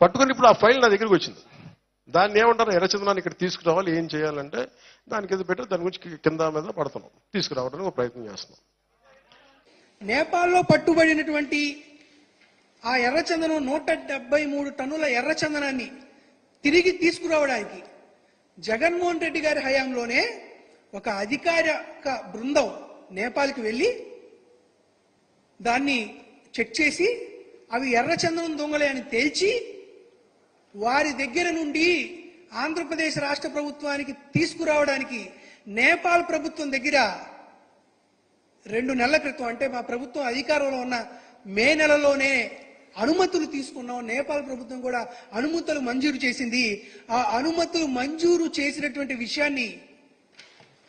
పట్టుకుని ఇప్పుడు ఆ ఫైల్ నా దగ్గరికి వచ్చింది. దాన్ని ఏమంటారు? ఎర్రచందనాన్ని ఇక్కడ తీసుకురావాలి ఏం చేయాలంటే దానికి ఏదో పెట్టి దాని గురించి కింద మీద పడుతున్నాం. తీసుకురావడానికి ఒక ప్రయత్నం చేస్తున్నాం. నేపాల్లో పట్టుబడినటువంటి ఆ ఎర్రచందనం నూట డెబ్బై మూడు టన్నుల ఎర్రచందనాన్ని తిరిగి తీసుకురావడానికి జగన్మోహన్ రెడ్డి గారి హయాంలోనే ఒక అధికారిక బృందం నేపాల్కి వెళ్ళి దాన్ని చెక్ చేసి అవి ఎర్రచందనం దొంగలే అని తేల్చి వారి దగ్గర నుండి ఆంధ్రప్రదేశ్ రాష్ట్ర ప్రభుత్వానికి తీసుకురావడానికి నేపాల్ ప్రభుత్వం దగ్గర రెండు నెలల క్రితం అంటే మా ప్రభుత్వం అధికారంలో ఉన్న మే నెలలోనే అనుమతులు తీసుకున్నాం. నేపాల్ ప్రభుత్వం కూడా అనుమతులు మంజూరు చేసింది. ఆ అనుమతులు మంజూరు చేసినటువంటి విషయాన్ని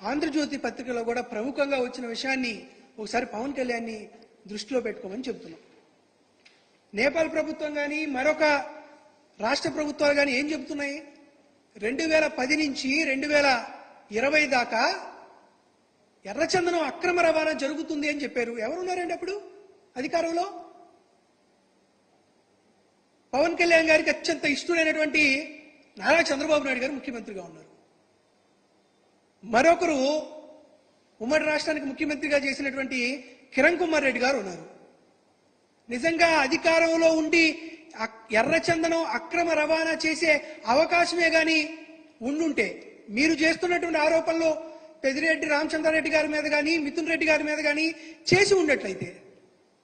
ఆంధ్రజ్యోతి పత్రికలో కూడా ప్రముఖంగా వచ్చిన విషయాన్ని ఒకసారి పవన్ కళ్యాణ్ని దృష్టిలో పెట్టుకోమని చెప్తున్నాం. నేపాల్ ప్రభుత్వం కానీ మరొక రాష్ట్ర ప్రభుత్వాలు కానీ ఏం చెబుతున్నాయి? రెండు వేల పది నుంచి రెండు వేల ఇరవై దాకా ఎర్రచందనం అక్రమ రవాణా జరుగుతుంది అని చెప్పారు. ఎవరున్నారండి అప్పుడు? అధికారంలో? పవన్ కళ్యాణ్ గారికి అత్యంత ఇష్టమైనటువంటి నారా చంద్రబాబు నాయుడు గారు ముఖ్యమంత్రిగా ఉన్నారు. మరొకరు ఉమ్మడి రాష్ట్రానికి ముఖ్యమంత్రిగా చేసినటువంటి కిరణ్ కుమార్ రెడ్డి గారు ఉన్నారు. నిజంగా అధికారంలో ఉండి ఎర్రచందనం అక్రమ రవాణా చేసే అవకాశమే గాని ఉండుంటే మీరు చేస్తున్నటువంటి ఆరోపణలు పెదిరెడ్డి రామచంద్రారెడ్డి గారి మీద కానీ మిథున్ రెడ్డి గారి మీద కానీ చేసి ఉండట్లయితే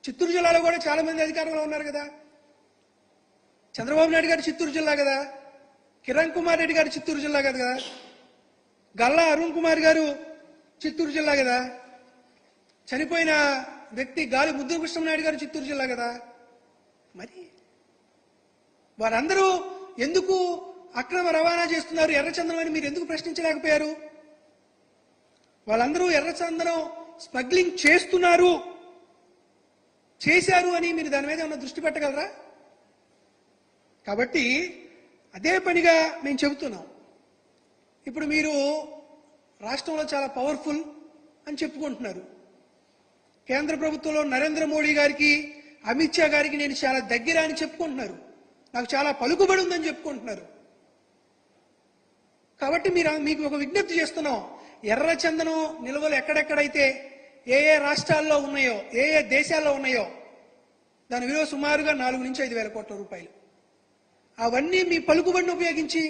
చిత్తూరు జిల్లాలో కూడా చాలా మంది అధికారంలో ఉన్నారు కదా. చంద్రబాబు నాయుడు గారు చిత్తూరు జిల్లా కదా. కిరణ్ కుమార్ రెడ్డి గారు చిత్తూరు జిల్లా కదా. గల్లా అరుణ్ కుమార్ గారు చిత్తూరు జిల్లా కదా. చనిపోయిన వ్యక్తి గాలి ముద్దు కృష్ణనాయుడు గారు చిత్తూరు జిల్లా కదా. మరి వారందరూ ఎందుకు అక్రమ రవాణా చేస్తున్నారు? ఎర్రచందనం అని మీరు ఎందుకు ప్రశ్నించలేకపోయారు? వాళ్ళందరూ ఎర్రచందనం స్మగ్లింగ్ చేస్తున్నారు. చేశారు అని మీరు దాని మీద ఏమైనా దృష్టి పెట్టగలరా? కాబట్టి అదే పనిగా మేము చెబుతున్నాం. ఇప్పుడు మీరు రాష్ట్రంలో చాలా పవర్ఫుల్ అని చెప్పుకుంటున్నారు. కేంద్ర ప్రభుత్వంలో నరేంద్ర మోడీ గారికి అమిత్ షా గారికి నేను చాలా దగ్గర అని చెప్పుకుంటున్నారు. నాకు చాలా పలుకుబడి ఉందని చెప్పుకుంటున్నారు. కాబట్టి మీరు మీకు ఒక విజ్ఞప్తి చేస్తున్నాం. ఎర్ర చందనం నిల్వలు ఎక్కడెక్కడైతే ఏ ఏ రాష్ట్రాల్లో ఉన్నాయో ఏ ఏ దేశాల్లో ఉన్నాయో దాని విలువ సుమారుగా నాలుగు నుంచి ఐదు వేల కోట్ల రూపాయలు. అవన్నీ మీ పలుకుబడిని ఉపయోగించి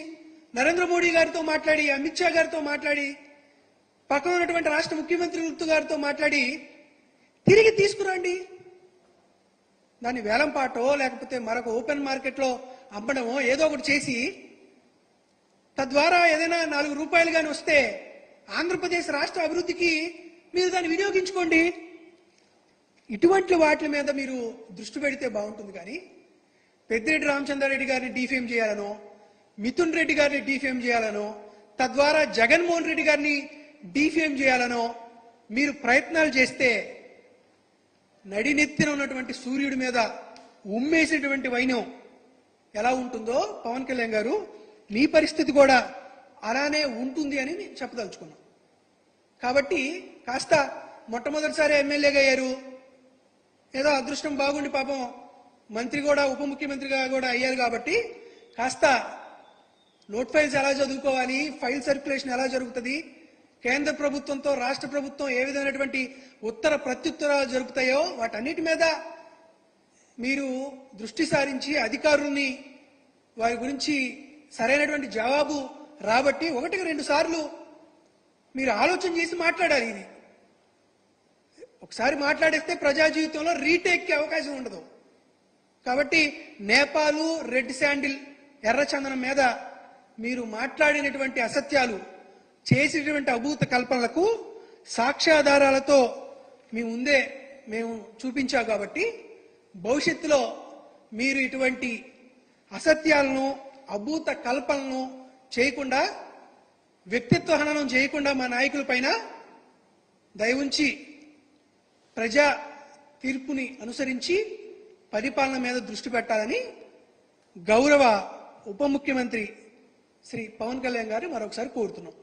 నరేంద్ర మోడీ గారితో మాట్లాడి అమిత్ షా గారితో మాట్లాడి పక్కన ఉన్నటువంటి రాష్ట్ర ముఖ్యమంత్రి గారితో మాట్లాడి తిరిగి తీసుకురండి. దాన్ని వేలంపాటో లేకపోతే మరొక ఓపెన్ మార్కెట్లో అమ్మడమో ఏదో ఒకటి చేసి తద్వారా ఏదైనా నాలుగు రూపాయలు కానీ వస్తే ఆంధ్రప్రదేశ్ రాష్ట్ర అభివృద్ధికి మీరు దాన్ని వినియోగించుకోండి. ఇటువంటి వాటి మీద మీరు దృష్టి పెడితే బాగుంటుంది కానీ పెద్దిరెడ్డి రామచంద్రారెడ్డి గారిని డీఫేమ్ చేయాలనో మిథున్ రెడ్డి గారిని డీఫేమ్ చేయాలనో తద్వారా జగన్మోహన్ రెడ్డి గారిని డీఫేమ్ చేయాలనో మీరు ప్రయత్నాలు చేస్తే నడినెత్తిన ఉన్నటువంటి సూర్యుడి మీద ఉమ్మేసినటువంటి వైన్యం ఎలా ఉంటుందో పవన్ కళ్యాణ్ గారు మీ పరిస్థితి కూడా అలానే ఉంటుంది అని నేను చెప్పదలుచుకున్నాం కాబట్టి కాస్త మొట్టమొదటిసారి ఎమ్మెల్యేగా అయ్యారు. ఏదో అదృష్టం బాగుండి పాపం మంత్రి కూడా ఉప ముఖ్యమంత్రిగా కూడా అయ్యారు కాబట్టి కాస్త నోట్ ఫైల్స్ ఎలా చదువుకోవాలి ఫైల్ సర్క్యులేషన్ ఎలా జరుగుతుంది కేంద్ర ప్రభుత్వంతో రాష్ట్ర ప్రభుత్వం ఏ విధమైనటువంటి ఉత్తర ప్రత్యుత్తరాలు జరుగుతాయో వాటన్నిటి మీద మీరు దృష్టి సారించి అధికారుల్ని వారి గురించి సరైనటువంటి జవాబు రాబట్టి ఒకటికి రెండు సార్లు మీరు ఆలోచన చేసి మాట్లాడాలి ఇది. ఒకసారి మాట్లాడేస్తే ప్రజా జీవితంలో రీటేక్కి అవకాశం ఉండదు. కాబట్టి నేపాలు రెడ్ శాండిల్ ఎర్రచందనం మీద మీరు మాట్లాడినటువంటి అసత్యాలు చేసినటువంటి అభూత కల్పనలకు సాక్ష్యాధారాలతో మీ ముందే మేము చూపించాం కాబట్టి భవిష్యత్తులో మీరు ఇటువంటి అసత్యాలను అభూత కల్పనలను చేయకుండా వ్యక్తిత్వ హననం చేయకుండా మా నాయకుల పైన దయవుంచి ప్రజా తీర్పుని అనుసరించి పరిపాలన మీద దృష్టి పెట్టాలని గౌరవ ఉప ముఖ్యమంత్రి శ్రీ పవన్ కళ్యాణ్ గారు మరొకసారి కోరుతున్నాం.